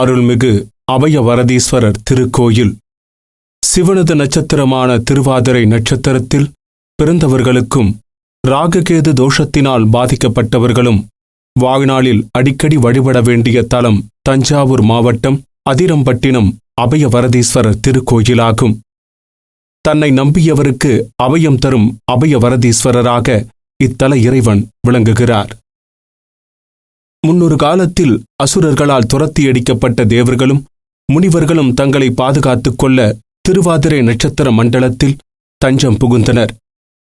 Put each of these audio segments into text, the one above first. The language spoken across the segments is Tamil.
அருள்மிகு அபயவரதீஸ்வரர் திருக்கோயில். சிவனது நட்சத்திரமான திருவாதிரை நட்சத்திரத்தில் பிறந்தவர்களுக்கும் ராககேது தோஷத்தினால் பாதிக்கப்பட்டவர்களும் வாழ்நாளில் அடிக்கடி வழிபட வேண்டிய தலம் தஞ்சாவூர் மாவட்டம் அதிரம்பட்டினம் அபயவரதீஸ்வரர் திருக்கோயிலாகும். தன்னை நம்பியவருக்கு அபயம் தரும் அபயவரதீஸ்வரராக இத்தல இறைவன் விளங்குகிறார். முன்னொரு காலத்தில் அசுரர்களால் துரத்தியடிக்கப்பட்ட தேவர்களும் முனிவர்களும் தங்களை பாதுகாத்துக் கொள்ள திருவாதிரை நட்சத்திர மண்டலத்தில் தஞ்சம் புகுந்தனர்.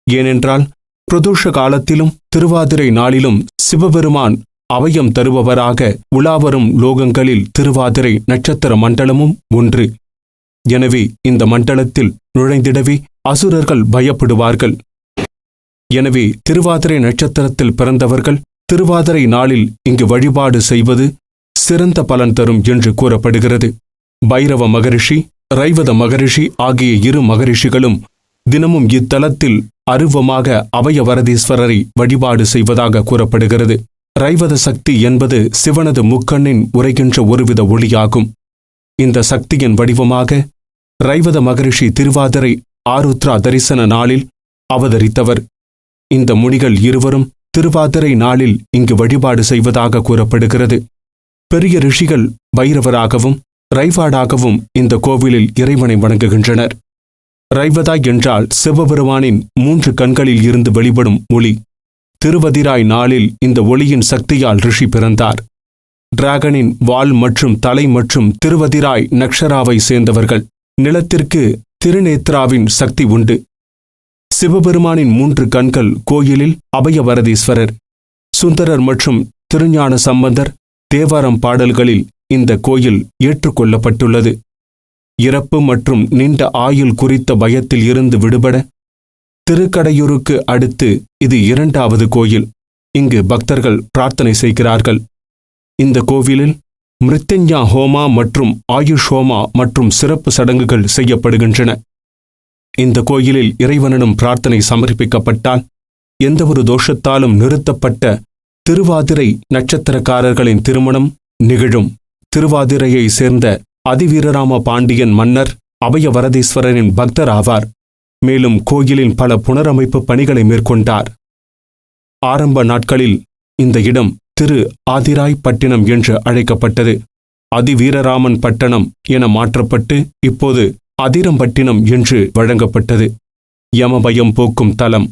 ஏனென்றால் பிரதோஷ காலத்திலும் திருவாதிரை நாளிலும் சிவபெருமான் அவயம் தருபவராக உலாவரும் லோகங்களில் திருவாதிரை நட்சத்திர மண்டலமும் ஒன்று. எனவே இந்த மண்டலத்தில் நுழைந்திடவே அசுரர்கள் பயப்படுவார்கள். எனவே திருவாதிரை நட்சத்திரத்தில் பிறந்தவர்கள் திருவாதிரை நாளில் இங்கு வழிபாடு செய்வது சிறந்த பலன் தரும் என்று கூறப்படுகிறது. பைரவ மகரிஷி ரைவத மகரிஷி ஆகிய இரு மகரிஷிகளும் தினமும் இத்தலத்தில் அருவமாக அபயவரதீஸ்வரரை வழிபாடு செய்வதாக கூறப்படுகிறது. ரைவத சக்தி என்பது சிவனது முக்கண்ணின் உரைகின்ற ஒருவித ஒளியாகும். இந்த சக்தியின் வடிவமாக ரைவத மகரிஷி திருவாதிரை ஆருத்ரா தரிசன நாளில் அவதரித்தவர். இந்த முனிகள் இருவரும் திருவாதிரை நாளில் இங்கு வழிபாடு செய்வதாக கூறப்படுகிறது. பெரிய ரிஷிகள் பைரவராகவும் ரைவாடாகவும் இந்த கோவிலில் இறைவனை வணங்குகின்றனர். ரைவதா என்றால் சிவபெருமானின் மூன்று கண்களில் இருந்து வெளிப்படும் ஒளி. திருவதிராய் நாளில் இந்த ஒளியின் சக்தியால் ரிஷி பிறந்தார். டிராகனின் வால் மற்றும் தலை மற்றும் திருவதிராய் நக்ஷராவை சேர்ந்தவர்கள். நிலத்திற்கு திருநேத்ராவின் சக்தி உண்டு. சிவபெருமானின் மூன்று கண்கள் கோயிலில் அபயவரதீஸ்வரர் சுந்தரர் மற்றும் திருஞான சம்பந்தர் தேவாரம் பாடல்களில் இந்த கோயில் ஏற்றுக்கொள்ளப்பட்டுள்ளது. இறப்பு மற்றும் நீண்ட ஆயுள் குறித்த பயத்தில் இருந்து விடுபட திருக்கடையூருக்கு அடுத்து இது இரண்டாவது கோயில். இங்கு பக்தர்கள் பிரார்த்தனை செய்கிறார்கள். இந்த கோவிலில் மிருத்யஞ்சா ஹோமா மற்றும் ஆயுஷ் ஹோமா மற்றும் சிறப்பு சடங்குகள் செய்யப்படுகின்றன. இந்த கோயிலில் இறைவனிடம் பிரார்த்தனை சமர்ப்பிக்கப்பட்டால் எந்தவொரு தோஷத்தாலும் நிறுத்தப்பட்ட திருவாதிரை நட்சத்திரக்காரர்களின் திருமணம் நிகழும். திருவாதிரையை சேர்ந்த அதிவீரராம பாண்டியன் மன்னர் அபயவரதீஸ்வரரின் பக்தர் ஆவார் மேலும் கோயிலின் பல புனரமைப்பு பணிகளை மேற்கொண்டார். ஆரம்ப நாட்களில் இந்த இடம் திரு ஆதிராய் பட்டினம் என்று அழைக்கப்பட்டது. அதிவீரராமன் பட்டணம் என மாற்றப்பட்டு இப்போது அதிரம்பட்டினம் என்று வழங்கப்பட்டது. யமபயம் போக்கும் தலம்.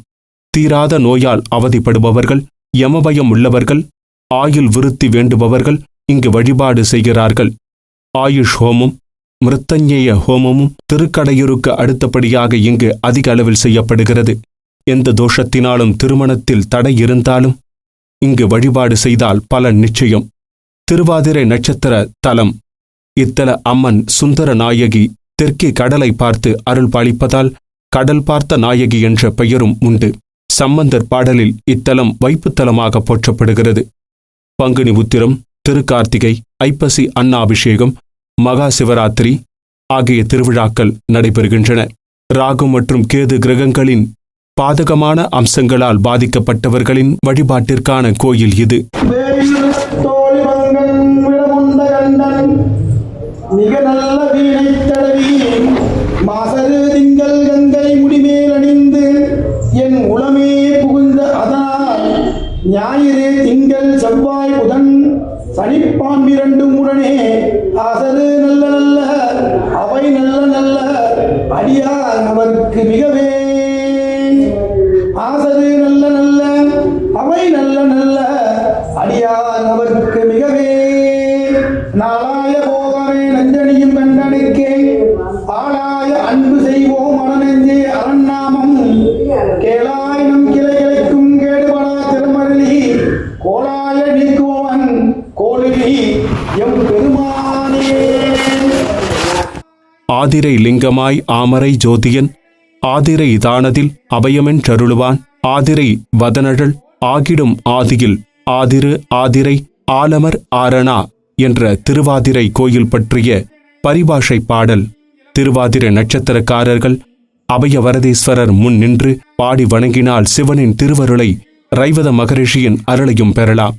தீராத நோயால் அவதிப்படுபவர்கள் யமபயம் உள்ளவர்கள் ஆயுள் விருத்தி வேண்டுபவர்கள் இங்கு வழிபாடு செய்கிறார்கள். ஆயுஷ் ஹோமம் மிருத்தஞ்சேய ஹோமமும் திருக்கடையூருக்கு அடுத்தபடியாக இங்கு அதிக அளவில் செய்யப்படுகிறது. எந்த தோஷத்தினாலும் திருமணத்தில் தடை இருந்தாலும் இங்கு வழிபாடு செய்தால் பலன் நிச்சயம். திருவாதிரை நட்சத்திர தலம். இத்தல அம்மன் சுந்தர நாயகி தெற்கே கடலை பார்த்து அருள் பாலிப்பதால் கடல் பார்த்த நாயகி என்ற பெயரும் உண்டு. சம்பந்தர் பாடலில் இத்தலம் வைப்புத்தலமாக போற்றப்படுகிறது. பங்குனி உத்திரம் திருக்கார்த்திகை ஐப்பசி அன்னாபிஷேகம் மகா சிவராத்திரி ஆகிய திருவிழாக்கள் நடைபெறுகின்றன. ராகு மற்றும் கேது கிரகங்களின் பாதகமான அம்சங்களால் பாதிக்கப்பட்டவர்களின் வழிபாட்டிற்கான கோயில் இது. மிக நல்ல சனிப்பான் இரண்டும் உடனே ஆசரு நல்ல நல்ல அவை நல்ல நல்ல அடியார் அவர்க்கு மிகவே. ஆசரு நல்ல நல்ல அவை நல்ல நல்ல அடியார் அவர்க்கு மிகவே. நாளாய போகவே நஞ்சனியும் கண்டனுக்கே ஆளாய அன்பு செய்வோம் மனநெஞ்சே அரண்நாமம் கேளாய் நம் கிளைகளுக்கும் கேடுபடா திருமருளி கோலாய ஆதிரை லிங்கமாய் ஆமரை ஜோதியன் ஆதிரை தானதில் அபயமென்றருளுவான் ஆதிரை வதனழல் ஆகிடும் ஆதியில் ஆதிரு ஆதிரை ஆலமர் ஆரணா என்ற திருவாதிரை கோயில் பற்றிய பரிபாஷை பாடல். திருவாதிரை நட்சத்திரக்காரர்கள் அபய அபயவரதீஸ்வரர் முன் நின்று பாடி வணங்கினால் சிவனின் திருவருளை ரைவத மகரிஷியின் அருளையும் பெறலாம்.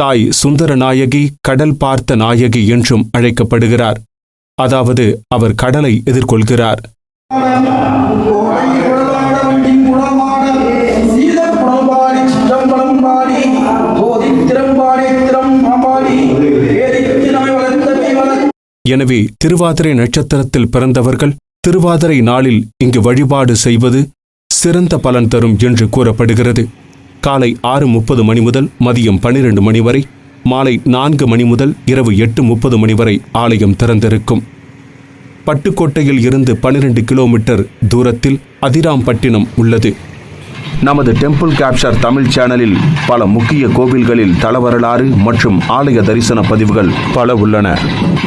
தாய் சுந்தரநாயகி கடல் பார்த்த நாயகி என்றும் அழைக்கப்படுகிறார். அதாவது அவர் கடலை எதிர்கொள்கிறார். எனவே திருவாதிரை நட்சத்திரத்தில் பிறந்தவர்கள் திருவாதிரை நாளில் இங்கு வழிபாடு செய்வது சிறந்த பலன் தரும் என்று கூறப்படுகிறது. காலை ஆறு முப்பது மணி முதல் மதியம் பனிரெண்டு மணி வரை மாலை நான்கு மணி முதல் இரவு எட்டு முப்பது மணி வரை ஆலயம் திறந்திருக்கும். பட்டுக்கோட்டையில் இருந்து பனிரெண்டு கிலோமீட்டர் தூரத்தில் அதிராம்பட்டினம் உள்ளது. நமது டெம்பிள் கேப்சர் தமிழ் சேனலில் பல முக்கிய கோவில்களில் தளவரலாறு மற்றும் ஆலய தரிசன பதிவுகள் பல உள்ளன.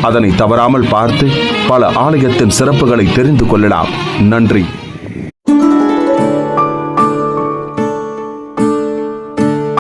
அதனை தவறாமல் பார்த்து பல ஆலயத்தின் சிறப்புகளை தெரிந்து கொள்ளலாம். நன்றி.